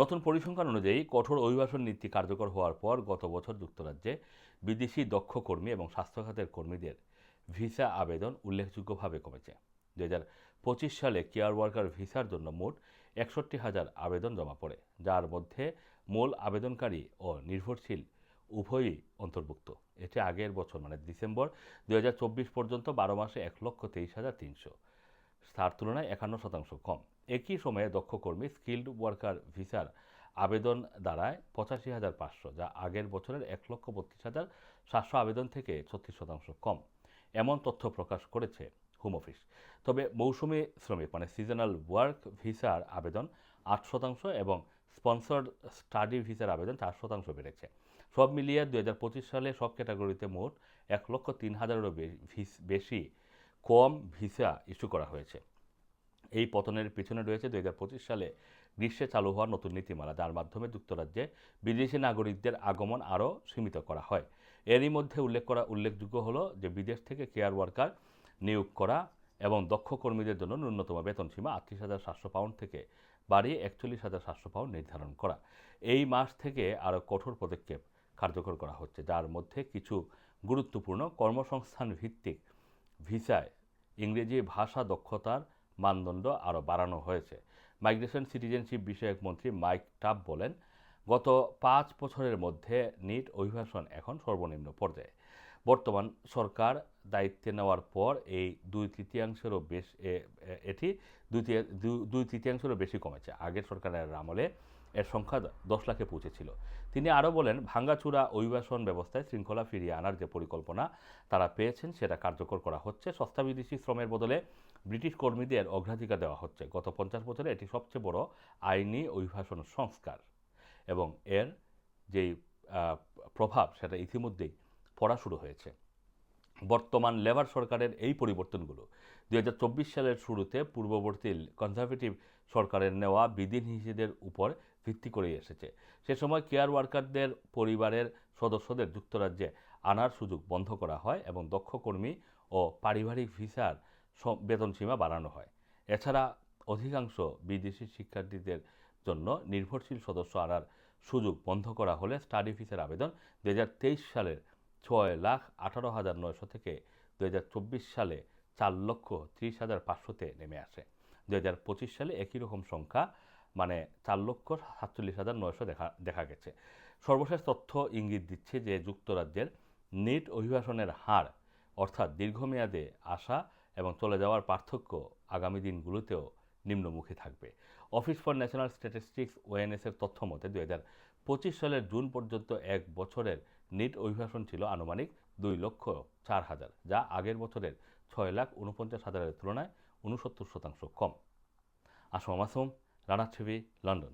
নতুন পরিসংখ্যান অনুযায়ী কঠোর অভিবাসন নীতি কার্যকর হওয়ার পর গত বছর যুক্তরাজ্যে বিদেশি দক্ষ কর্মী এবং স্বাস্থ্যখাতের কর্মীদের ভিসা আবেদন উল্লেখযোগ্যভাবে কমেছে। দু হাজার পঁচিশ সালে কেয়ার ওয়ার্কার ভিসার জন্য মোট একষট্টি হাজার আবেদন জমা পড়ে, যার মধ্যে মূল আবেদনকারী ও নির্ভরশীল উভয়ই অন্তর্ভুক্ত। এটি আগের বছর মানে ডিসেম্বর দু হাজার চব্বিশ পর্যন্ত বারো মাসে এক লক্ষ তেইশ হাজার তিনশো তার তুলনায় একান্ন শতাংশ কম। একই সময়ে দক্ষ কর্মী স্কিল্ড ওয়ার্কার ভিসার আবেদন দাঁড়ায় পঁচাশি হাজার পাঁচশো, যা আগের বছরের এক লক্ষ বত্রিশ হাজার সাতশো আবেদন থেকে ছত্রিশ শতাংশ কম। এমন তথ্য প্রকাশ করেছে হোম অফিস। তবে মৌসুমি শ্রমিক মানে সিজনাল ওয়ার্ক ভিসার আবেদন আট শতাংশ এবং স্পন্সর্ড স্টাডি ভিসার আবেদন চার শতাংশ বেড়েছে। সব মিলিয়ে দু সালে সব ক্যাটাগরিতে মোট এক লক্ষ তিন হাজারেরও বেশি কম ভিসা ইস্যু করা হয়েছে। এই পতনের পিছনে রয়েছে দু হাজার পঁচিশ সালে গ্রীষ্মে চালু হওয়া নতুন নীতিমালা, যার মাধ্যমে যুক্তরাজ্যে বিদেশি নাগরিকদের আগমন আরও সীমিত করা হয়। এরই মধ্যে উল্লেখ করা, উল্লেখযোগ্য হলো যে বিদেশ থেকে কেয়ার ওয়ার্কার নিয়োগ করা এবং দক্ষ কর্মীদের জন্য ন্যূনতম বেতন সীমা আটত্রিশ হাজার সাতশো পাউন্ড থেকে বাড়িয়ে একচল্লিশ হাজার সাতশো পাউন্ড নির্ধারণ করা। এই মাস থেকে আরও কঠোর পদক্ষেপ কার্যকর করা হচ্ছে, যার মধ্যে কিছু গুরুত্বপূর্ণ কর্মসংস্থান ভিত্তিক ভিসায়। ইংরেজি ভাষা দক্ষতার মানদণ্ড আরও বাড়ানো হয়েছে। মাইগ্রেশন সিটিজেনশিপ বিষয়ক মন্ত্রী মাইক টাব বলেন, গত পাঁচ বছরের মধ্যে নিট অভিবাসন এখন সর্বনিম্ন পর্যায়ে। বর্তমান সরকার দায়িত্বে নেওয়ার পর এই দুই তৃতীয়াংশেরও বেশ এটি দুই তৃতীয়াংশেরও বেশি কমেছে। আগের সরকারের আমলে এর সংখ্যা দশ লাখে পৌঁছেছিল। তিনি আরও বলেন ভাঙ্গাচুরা অভিবাসন ব্যবস্থায় শৃঙ্খলা ফিরিয়ে আনার যে পরিকল্পনা তারা পেয়েছেন, সেটা কার্যকর করা হচ্ছে। সস্তা বিদেশি শ্রমের বদলে ব্রিটিশ কর্মীদের অগ্রাধিকার দেওয়া হচ্ছে। গত পঞ্চাশ বছরে এটি সবচেয়ে বড় আইনি অভিবাসন সংস্কার এবং এর যেই প্রভাব সেটা ইতিমধ্যেই পড়া শুরু হয়েছে। বর্তমান লেবার সরকারের এই পরিবর্তনগুলো দু হাজার চব্বিশ সালের শুরুতে পূর্ববর্তী কনজারভেটিভ সরকারের নেওয়া বিধিনিষেধের উপর ভিত্তি করেই এসেছে। সে সময় কেয়ার ওয়ার্কারদের পরিবারের সদস্যদের যুক্তরাজ্যে আনার সুযোগ বন্ধ করা হয় এবং দক্ষ কর্মী ও পারিবারিক ভিসার বেতন সীমা বাড়ানো হয়। এছাড়া অধিকাংশ বিদেশি শিক্ষার্থীদের জন্য নির্ভরশীল সদস্য আনার সুযোগ বন্ধ করা হলে স্টাডি ফিসের আবেদন দু হাজার তেইশ সালের ছয় লাখ আঠারো হাজার নয়শো থেকে দু হাজার চব্বিশ সালে চার লক্ষ ত্রিশ হাজার পাঁচশোতে নেমে আসে। দু হাজার পঁচিশ সালে একই রকম সংখ্যা মানে চার লক্ষ সাতচল্লিশ হাজার নয়শো দেখা দেখা গেছে। সর্বশেষ তথ্য ইঙ্গিত দিচ্ছে যে যুক্তরাজ্যের নিট অভিবাসনের হার, অর্থাৎ দীর্ঘমেয়াদে আসা এবং চলে যাওয়ার পার্থক্য আগামী দিনগুলোতেও নিম্নমুখী থাকবে। অফিস ফর ন্যাশনাল স্ট্যাটিস্টিক্স ওএনএসের তথ্য মতে দু হাজার পঁচিশ সালের জুন পর্যন্ত এক বছরের নিট অভিবাসন ছিল আনুমানিক দুই লক্ষ চার হাজার, যা আগের বছরের ছয় লাখ উনপঞ্চাশ হাজারের তুলনায় উনসত্তর শতাংশ কম। আসম মাসুম রানা ছবি লন্ডন